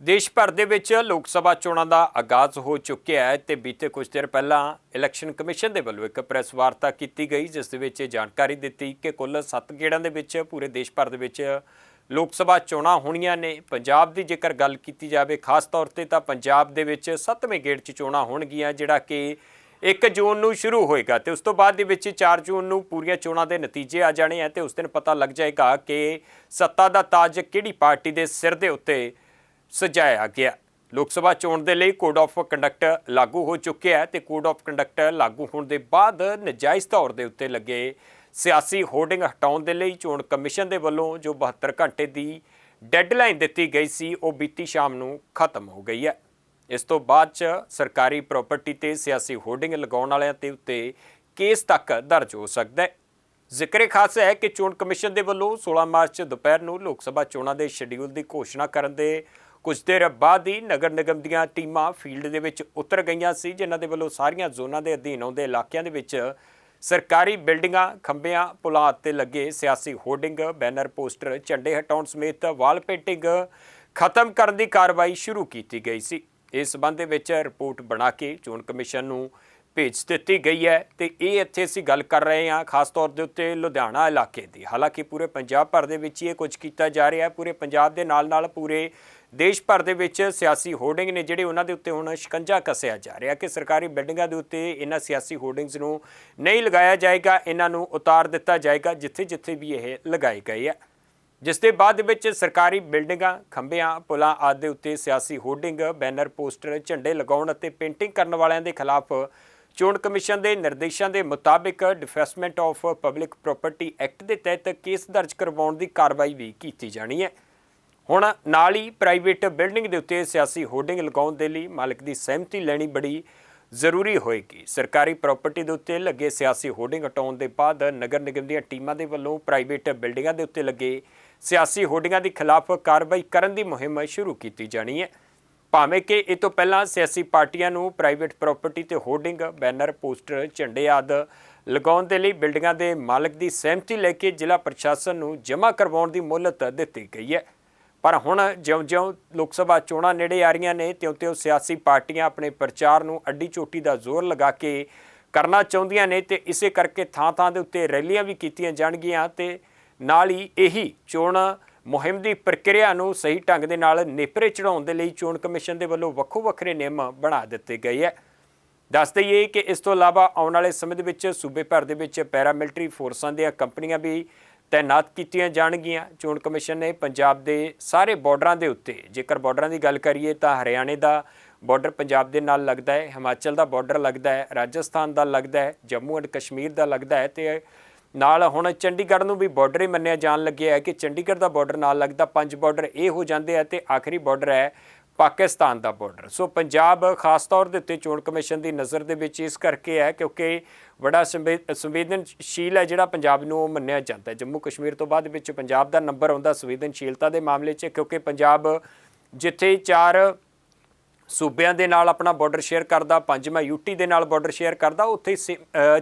ਦੇਸ਼ ਭਰ ਦੇ ਵਿੱਚ ਲੋਕ ਸਭਾ ਚੋਣਾਂ ਦਾ ਆਗਾਜ਼ ਹੋ ਚੁੱਕਿਆ ਹੈ ਤੇ ਬੀਤੇ ਕੁਝ ਦਿਨ ਪਹਿਲਾਂ ਇਲੈਕਸ਼ਨ ਕਮਿਸ਼ਨ ਦੇ ਵੱਲੋਂ ਇੱਕ ਪ੍ਰੈਸ ਵਾਰਤਾ ਕੀਤੀ ਗਈ, ਜਿਸ ਦੇ ਵਿੱਚ ਇਹ ਜਾਣਕਾਰੀ ਦਿੱਤੀ ਕਿ ਕੁੱਲ 7 ਗੇੜਾਂ ਦੇ ਵਿੱਚ ਪੂਰੇ ਦੇਸ਼ ਭਰ ਦੇ ਵਿੱਚ ਲੋਕ ਸਭਾ ਚੋਣਾਂ ਹੋਣੀਆਂ ਨੇ। ਪੰਜਾਬ ਦੀ ਜੇਕਰ ਗੱਲ ਕੀਤੀ ਜਾਵੇ ਖਾਸ ਤੌਰ ਤੇ ਤਾਂ ਪੰਜਾਬ ਦੇ ਵਿੱਚ 7ਵੇਂ ਗੇੜ 'ਚ ਚੋਣਾਂ ਹੋਣਗੀਆਂ, ਜਿਹੜਾ ਕਿ 1 ਜੂਨ ਨੂੰ ਸ਼ੁਰੂ ਹੋਏਗਾ ਤੇ ਉਸ ਤੋਂ ਬਾਅਦ ਦੇ ਵਿੱਚ 4 ਜੂਨ ਨੂੰ ਪੂਰੀਆਂ ਚੋਣਾਂ ਦੇ ਨਤੀਜੇ ਆ ਜਾਣੇ ਆ ਤੇ ਉਸ ਦਿਨ ਪਤਾ ਲੱਗ ਜਾਏਗਾ ਕਿ ਸੱਤਾ ਦਾ ਤਾਜ ਕਿਹੜੀ ਪਾਰਟੀ ਦੇ ਸਿਰ ਦੇ ਉੱਤੇ ਸਜਾਇਆ ਗਿਆ। ਲੋਕ ਸਭਾ ਚੋਣ ਦੇ ਲਈ ਕੋਡ ਆਫ ਕੰਡਕਟ ਲਾਗੂ ਹੋ ਚੁੱਕਿਆ ਹੈ ਤੇ ਕੋਡ ਆਫ ਕੰਡਕਟ ਲਾਗੂ ਹੋਣ ਦੇ ਬਾਅਦ ਨਜਾਇਜ਼ ਤੌਰ ਦੇ ਉੱਤੇ ਲੱਗੇ ਸਿਆਸੀ ਹੋਰਡਿੰਗ ਹਟਾਉਣ ਦੇ ਲਈ ਚੋਣ ਕਮਿਸ਼ਨ ਦੇ ਵੱਲੋਂ ਜੋ 72 ਘੰਟੇ ਦੀ ਡੈੱਡਲਾਈਨ ਦਿੱਤੀ ਗਈ ਸੀ, ਉਹ ਬੀਤੀ ਸ਼ਾਮ ਨੂੰ ਖਤਮ ਹੋ ਗਈ ਹੈ। ਇਸ ਤੋਂ ਬਾਅਦ ਚ ਸਰਕਾਰੀ ਪ੍ਰਾਪਰਟੀ ਤੇ ਸਿਆਸੀ ਹੋਰਡਿੰਗ ਲਗਾਉਣ ਵਾਲਿਆਂ ਤੇ ਉੱਤੇ ਕੇਸ ਤੱਕ ਦਰਜ ਹੋ ਸਕਦਾ ਹੈ। ਜ਼ਿਕਰੇ ਖਾਸ ਹੈ ਕਿ ਚੋਣ ਕਮਿਸ਼ਨ ਦੇ ਵੱਲੋਂ 16 ਮਾਰਚ ਦੁਪਹਿਰ ਨੂੰ ਲੋਕ ਸਭਾ ਚੋਣਾਂ ਦੇ ਸ਼ਡਿਊਲ ਦੀ ਘੋਸ਼ਣਾ ਕਰਨ ਦੇ ਕੁਝ ਦੇਰ ਬਾਅਦ ਹੀ ਨਗਰ ਨਿਗਮ ਦੀਆਂ ਟੀਮਾਂ ਫੀਲਡ ਦੇ ਵਿੱਚ ਉਤਰ ਗਈਆਂ ਸੀ, ਜਿਨ੍ਹਾਂ ਦੇ ਵੱਲੋਂ ਸਾਰੀਆਂ ਜ਼ੋਨਾਂ ਦੇ ਅਧੀਨ ਆਉਂਦੇ ਇਲਾਕਿਆਂ ਦੇ ਵਿੱਚ ਸਰਕਾਰੀ ਬਿਲਡਿੰਗਾਂ, ਖੰਭਿਆਂ, ਪੁਲਾਂ ਤੇ ਲੱਗੇ ਸਿਆਸੀ ਹੋਰਡਿੰਗ, ਬੈਨਰ, ਪੋਸਟਰ, ਝੰਡੇ ਹਟਾਉਣ ਸਮੇਤ ਵਾਲ ਪੇਂਟਿੰਗ ਖਤਮ ਕਰਨ ਦੀ ਕਾਰਵਾਈ ਸ਼ੁਰੂ ਕੀਤੀ ਗਈ ਸੀ। ਇਸ ਸਬੰਧ ਦੇ ਵਿੱਚ ਰਿਪੋਰਟ ਬਣਾ ਕੇ ਚੋਣ ਕਮਿਸ਼ਨ ਨੂੰ ਭੇਜ ਦਿੱਤੀ ਗਈ ਹੈ ਤੇ ਇਹ ਇੱਥੇ ਅਸੀਂ ਗੱਲ ਕਰ ਰਹੇ ਹਾਂ, ਖਾਸ ਤੌਰ ਦੇ ਉੱਤੇ ਲੁਧਿਆਣਾ ਇਲਾਕੇ ਦੀ। ਹਾਲਾਂਕਿ ਪੂਰੇ ਪੰਜਾਬ ਭਰ ਦੇ ਵਿੱਚ ਹੀ ਇਹ ਕੁਝ ਕੀਤਾ ਜਾ ਰਿਹਾ ਹੈ, ਪੂਰੇ ਪੰਜਾਬ ਦੇ ਨਾਲ ਨਾਲ ਪੂਰੇ ਦੇਸ਼ ਭਰ ਦੇ ਵਿੱਚ ਸਿਆਸੀ ਹੋਰਡਿੰਗ ਨੇ ਜਿਹੜੇ ਉਹਨਾਂ ਦੇ ਉੱਤੇ ਹੁਣ ਸ਼ਿਕੰਜਾ ਕੱਸਿਆ ਜਾ ਰਿਹਾ ਕਿ ਸਰਕਾਰੀ ਬਿਲਡਿੰਗਾਂ ਦੇ ਉੱਤੇ ਇਹਨਾਂ ਸਿਆਸੀ ਹੋਰਡਿੰਗਸ ਨੂੰ ਨਹੀਂ ਲਗਾਇਆ ਜਾਏਗਾ, ਇਹਨਾਂ ਨੂੰ ਉਤਾਰ ਦਿੱਤਾ ਜਾਏਗਾ ਜਿੱਥੇ ਜਿੱਥੇ ਵੀ ਇਹ ਲਗਾਏ ਗਏ ਆ। ਜਿਸ ਦੇ ਬਾਅਦ ਦੇ ਵਿੱਚ ਸਰਕਾਰੀ ਬਿਲਡਿੰਗਾਂ, ਖੰਭਿਆਂ, ਪੁਲਾਂ ਆਦਿ ਦੇ ਉੱਤੇ ਸਿਆਸੀ ਹੋਰਡਿੰਗ ਬੈਨਰ, ਪੋਸਟਰ, ਝੰਡੇ ਲਗਾਉਣ ਅਤੇ ਪੇਂਟਿੰਗ ਕਰਨ ਵਾਲਿਆਂ ਦੇ ਖਿਲਾਫ ਚੋਣ ਕਮਿਸ਼ਨ ਦੇ ਨਿਰਦੇਸ਼ਾਂ ਦੇ ਮੁਤਾਬਿਕ defacement of public property act ਦੇ ਤਹਿਤ ਕੇਸ ਦਰਜ ਕਰਵਾਉਣ ਦੀ ਕਾਰਵਾਈ ਵੀ ਕੀਤੀ ਜਾਣੀ ਹੈ। ਹੁਣ ਨਾਲ ਹੀ ਪ੍ਰਾਈਵੇਟ ਬਿਲਡਿੰਗ ਦੇ ਉੱਤੇ ਸਿਆਸੀ ਹੋਰਡਿੰਗ ਲਗਾਉਣ ਦੇ ਲਈ ਮਾਲਕ ਦੀ ਸਹਿਮਤੀ ਲੈਣੀ ਬੜੀ ਜ਼ਰੂਰੀ ਹੋਏਗੀ। ਸਰਕਾਰੀ ਪ੍ਰਾਪਰਟੀ ਦੇ ਉੱਤੇ ਲੱਗੇ ਸਿਆਸੀ ਹੋਰਡਿੰਗ ਹਟਾਉਣ ਦੇ ਬਾਅਦ ਨਗਰ ਨਿਗਮ ਦੀਆਂ ਟੀਮਾਂ ਦੇ ਵੱਲੋਂ ਪ੍ਰਾਈਵੇਟ ਬਿਲਡਿੰਗਾਂ ਦੇ ਉੱਤੇ ਲੱਗੇ ਸਿਆਸੀ ਹੋਰਡਿੰਗਾਂ ਦੇ ਖਿਲਾਫ ਕਾਰਵਾਈ ਕਰਨ ਦੀ ਮੁਹਿੰਮ ਸ਼ੁਰੂ ਕੀਤੀ ਜਾਣੀ ਹੈ। ਭਾਵੇਂ ਕਿ ਇਹ ਤੋਂ ਪਹਿਲਾਂ ਸਿਆਸੀ ਪਾਰਟੀਆਂ ਨੂੰ ਪ੍ਰਾਈਵੇਟ ਪ੍ਰਾਪਰਟੀ ਤੇ ਹੋਰਡਿੰਗ, ਬੈਨਰ, ਪੋਸਟਰ, ਝੰਡੇ ਆਦਿ ਲਗਾਉਣ ਦੇ ਲਈ ਬਿਲਡਿੰਗਾਂ ਦੇ ਮਾਲਕ ਦੀ ਸਹਿਮਤੀ ਲੈ ਕੇ ਜ਼ਿਲ੍ਹਾ ਪ੍ਰਸ਼ਾਸਨ ਨੂੰ ਜਮ੍ਹਾਂ ਕਰਵਾਉਣ ਦੀ ਮੁਹਲਤ ਦਿੱਤੀ ਗਈ ਹੈ। ਪਰ ਹੁਣ ਜਿਉਂ-ਜਿਉਂ ਲੋਕ ਸਭਾ ਚੋਣਾਂ ਨੇੜੇ ਆ ਰਹੀਆਂ ਨੇ ਤਿਉਂ-ਤਿਉਂ ਸਿਆਸੀ ਪਾਰਟੀਆਂ ਆਪਣੇ ਪ੍ਰਚਾਰ ਨੂੰ ਅੱਡੀ ਚੋਟੀ ਦਾ ਜ਼ੋਰ ਲਗਾ ਕੇ ਕਰਨਾ ਚਾਹੁੰਦੀਆਂ ਨੇ ਤੇ ਇਸੇ ਕਰਕੇ ਥਾਂ-ਥਾਂ ਦੇ ਉੱਤੇ ਰੈਲੀਆਂ ਵੀ ਕੀਤੀਆਂ ਜਾਣਗੀਆਂ ਤੇ ਨਾਲ ਹੀ ਇਹੀ ਚੋਣ ਮੁਹਿੰਮ ਦੀ ਪ੍ਰਕਿਰਿਆ ਨੂੰ ਸਹੀ ਢੰਗ ਦੇ ਨਾਲ ਨੇਪਰੇ ਚੜਾਉਣ ਦੇ ਲਈ ਚੋਣ ਕਮਿਸ਼ਨ ਦੇ ਵੱਲੋਂ ਵੱਖੋ ਵੱਖਰੇ ਨਿਯਮ ਬਣਾ ਦਿੱਤੇ ਗਏ ਹੈ। ਦੱਸ ਦਈਏ ਕਿ ਇਸ ਤੋਂ ਇਲਾਵਾ ਆਉਣ ਵਾਲੇ ਸਮੇਂ ਦੇ ਵਿੱਚ ਸੂਬੇ ਭਰ ਦੇ ਵਿੱਚ ਪੈਰਾ ਮਿਲਟਰੀ ਫੋਰਸਾਂ ਦੀਆਂ ਕੰਪਨੀਆਂ ਵੀ ਤਾਇਨਾਤ ਕੀਤੀਆਂ ਜਾਣਗੀਆਂ। ਚੋਣ ਕਮਿਸ਼ਨ ਨੇ ਪੰਜਾਬ ਦੇ ਸਾਰੇ ਬਾਰਡਰਾਂ ਦੇ ਉੱਤੇ, ਜੇਕਰ ਬਾਰਡਰਾਂ ਦੀ ਗੱਲ ਕਰੀਏ ਤਾਂ ਹਰਿਆਣੇ ਦਾ ਬਾਰਡਰ ਪੰਜਾਬ ਦੇ ਨਾਲ ਲੱਗਦਾ ਹੈ, ਹਿਮਾਚਲ ਦਾ ਬਾਰਡਰ ਲੱਗਦਾ ਹੈ, ਰਾਜਸਥਾਨ ਦਾ ਲੱਗਦਾ ਹੈ, ਜੰਮੂ ਐਂਡ ਕਸ਼ਮੀਰ ਦਾ ਲੱਗਦਾ ਹੈ ਤੇ ਨਾਲ ਹੁਣ ਚੰਡੀਗੜ੍ਹ ਨੂੰ ਵੀ ਬਾਰਡਰ ਹੀ ਮੰਨਿਆ ਜਾਣ ਲੱਗਿਆ ਹੈ ਕਿ ਚੰਡੀਗੜ੍ਹ ਦਾ ਬਾਰਡਰ ਨਾਲ ਲੱਗਦਾ, ਪੰਜ ਬਾਰਡਰ ਇਹ ਹੋ ਜਾਂਦੇ ਆ ਤੇ ਆਖਰੀ ਬਾਰਡਰ ਹੈ ਪਾਕਿਸਤਾਨ ਦਾ ਬਾਰਡਰ ਸੋ ਪੰਜਾਬ ਖਾਸ ਤੌਰ ਦੇ ਉੱਤੇ ਚੋਣ ਕਮਿਸ਼ਨ ਦੀ ਨਜ਼ਰ ਦੇ ਵਿੱਚ ਇਸ ਕਰਕੇ ਹੈ ਕਿਉਂਕਿ ਬੜਾ ਸੰਵੇ- ਸੰਵੇਦਨਸ਼ੀਲ ਹੈ ਜਿਹੜਾ ਪੰਜਾਬ ਨੂੰ ਉਹ ਮੰਨਿਆ ਜਾਂਦਾ ਜੰਮੂ ਕਸ਼ਮੀਰ ਤੋਂ ਬਾਅਦ ਵਿੱਚ ਪੰਜਾਬ ਦਾ ਨੰਬਰ ਆਉਂਦਾ ਸੰਵੇਦਨਸ਼ੀਲਤਾ ਦੇ ਮਾਮਲੇ 'ਚ ਕਿਉਂਕਿ ਪੰਜਾਬ ਜਿੱਥੇ ਚਾਰ ਸੂਬਿਆਂ ਦੇ ਨਾਲ ਆਪਣਾ ਬਾਰਡਰ ਸ਼ੇਅਰ ਕਰਦਾ, ਪੰਜਵਾਂ ਯੂਟੀ ਦੇ ਨਾਲ ਬਾਰਡਰ ਸ਼ੇਅਰ ਕਰਦਾ, ਉੱਥੇ ਸੇ-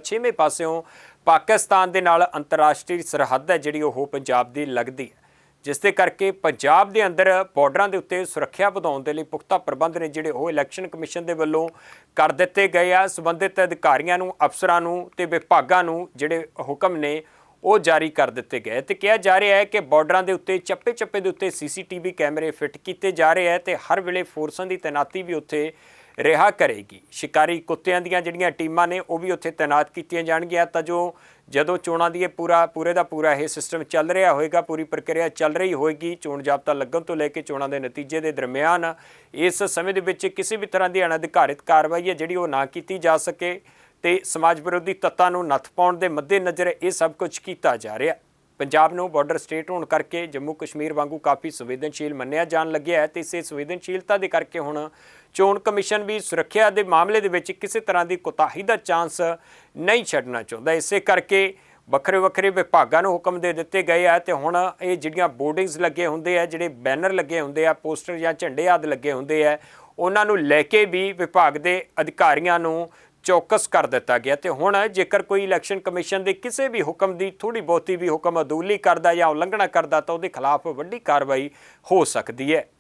ਛੇਵੇਂ ਪਾਸਿਓਂ ਪਾਕਿਸਤਾਨ ਦੇ ਨਾਲ ਅੰਤਰਰਾਸ਼ਟਰੀ ਸਰਹੱਦ ਹੈ ਜਿਹੜੀ ਉਹ ਪੰਜਾਬ ਦੀ ਲੱਗਦੀ ਹੈ। ਜਿਸ ਦੇ ਕਰਕੇ ਪੰਜਾਬ ਦੇ ਅੰਦਰ ਬਾਰਡਰਾਂ ਦੇ ਉੱਤੇ ਸੁਰੱਖਿਆ ਵਧਾਉਣ ਦੇ ਲਈ ਪੁਖਤਾ ਪ੍ਰਬੰਧ ਨੇ ਜਿਹੜੇ ਉਹ ਇਲੈਕਸ਼ਨ ਕਮਿਸ਼ਨ ਦੇ ਵੱਲੋਂ ਕਰ ਦਿੱਤੇ ਗਏ ਆ। ਸੰਬੰਧਿਤ ਅਧਿਕਾਰੀਆਂ ਨੂੰ, ਅਫਸਰਾਂ ਨੂੰ ਤੇ ਵਿਭਾਗਾਂ ਨੂੰ ਜਿਹੜੇ ਹੁਕਮ ਨੇ ਉਹ ਜਾਰੀ ਕਰ ਦਿੱਤੇ ਗਏ। ਤੇ ਕਿਹਾ ਜਾ ਰਿਹਾ ਹੈ ਕਿ ਬਾਰਡਰਾਂ ਦੇ ਉੱਤੇ ਚੱਪੇ-ਚੱਪੇ ਦੇ ਉੱਤੇ ਸੀਸੀਟੀਵੀ ਕੈਮਰੇ ਫਿੱਟ ਕੀਤੇ ਜਾ ਰਹੇ ਹੈ ਤੇ ਹਰ ਵੇਲੇ ਫੋਰਸਾਂ ਦੀ ਤੈਨਾਤੀ ਵੀ ਉੱਥੇ ਰਿਹਾ ਕਰੇਗੀ। ਸ਼ਿਕਾਰੀ ਕੁੱਤਿਆਂ ਦੀਆਂ ਜਿਹੜੀਆਂ ਟੀਮਾਂ ਨੇ, ਉਹ ਵੀ ਉੱਥੇ ਤਾਇਨਾਤ ਕੀਤੀਆਂ ਜਾਣਗੀਆਂ। ਤਾਂ ਜੋ ਜਦੋਂ ਚੋਣਾਂ ਦੀ ਇਹ ਪੂਰਾ, ਪੂਰੇ ਦਾ ਪੂਰਾ ਇਹ ਸਿਸਟਮ ਚੱਲ ਰਿਹਾ ਹੋਏਗਾ, ਪੂਰੀ ਪ੍ਰਕਿਰਿਆ ਚੱਲ ਰਹੀ ਹੋਏਗੀ, ਚੋਣ ਜਾਬਤਾ ਲੱਗਣ ਤੋਂ ਲੈ ਕੇ ਚੋਣਾਂ ਦੇ ਨਤੀਜੇ ਦੇ ਦਰਮਿਆਨ, ਇਸ ਸਮੇਂ ਦੇ ਵਿੱਚ ਕਿਸੇ ਵੀ ਤਰ੍ਹਾਂ ਦੀ ਅਣਅਧਿਕਾਰਿਤ ਕਾਰਵਾਈ ਹੈ ਜਿਹੜੀ ਉਹ ਨਾ ਕੀਤੀ ਜਾ ਸਕੇ ਤੇ ਸਮਾਜ ਵਿਰੋਧੀ ਤੱਤਾਂ ਨੂੰ ਨੱਥ ਪਾਉਣ ਦੇ ਮੱਦੇਨਜ਼ਰ ਇਹ ਸਭ ਕੁਝ ਕੀਤਾ ਜਾ ਰਿਹਾ। ਪੰਜਾਬ ਨੂੰ ਬਾਰਡਰ ਸਟੇਟ ਹੋਣ ਕਰਕੇ ਜੰਮੂ ਕਸ਼ਮੀਰ ਵਾਂਗੂ ਕਾਫੀ ਸੰਵੇਦਨਸ਼ੀਲ ਮੰਨਿਆ ਜਾਣ ਲੱਗਿਆ ਹੈ ਤੇ ਇਸੇ ਸੰਵੇਦਨਸ਼ੀਲਤਾ ਦੇ ਕਰਕੇ ਹੁਣ ਚੋਣ ਕਮਿਸ਼ਨ ਵੀ ਸੁਰੱਖਿਆ ਦੇ ਮਾਮਲੇ ਦੇ ਵਿੱਚ ਕਿਸੇ ਤਰ੍ਹਾਂ ਦੀ ਕੋਤਾਹੀ ਦਾ ਚਾਂਸ ਨਹੀਂ ਛੱਡਣਾ ਚਾਹੁੰਦਾ। ਇਸੇ ਕਰਕੇ ਵੱਖਰੇ ਵੱਖਰੇ ਵਿਭਾਗਾਂ ਨੂੰ ਹੁਕਮ ਦੇ ਦਿੱਤੇ ਗਏ ਆ ਤੇ ਹੁਣ ਇਹ ਜਿਹੜੀਆਂ ਬੋਰਡਿੰਗਸ ਲੱਗੇ ਹੁੰਦੇ ਆ, ਜਿਹੜੇ ਬੈਨਰ ਲੱਗੇ ਹੁੰਦੇ ਆ ਪੋਸਟਰ ਜਾਂ ਝੰਡੇ ਆਦਿ ਲੱਗੇ ਹੁੰਦੇ ਆ, ਉਹਨਾਂ ਨੂੰ ਲੈ ਕੇ ਵੀ ਵਿਭਾਗ ਦੇ ਅਧਿਕਾਰੀਆਂ ਨੂੰ ਚੌਕਸ ਕਰ ਦਿੱਤਾ ਗਿਆ ਤੇ ਹੁਣ ਜੇਕਰ ਕੋਈ ਇਲੈਕਸ਼ਨ ਕਮਿਸ਼ਨ ਦੇ ਕਿਸੇ ਵੀ ਹੁਕਮ ਦੀ ਥੋੜੀ ਬਹੁਤੀ ਵੀ ਹੁਕਮ ਅਦੂਲੀ ਕਰਦਾ ਜਾਂ ਉਲੰਘਣਾ ਕਰਦਾ ਤਾਂ ਉਹਦੇ ਖਿਲਾਫ ਵੱਡੀ ਕਾਰਵਾਈ ਹੋ ਸਕਦੀ ਹੈ।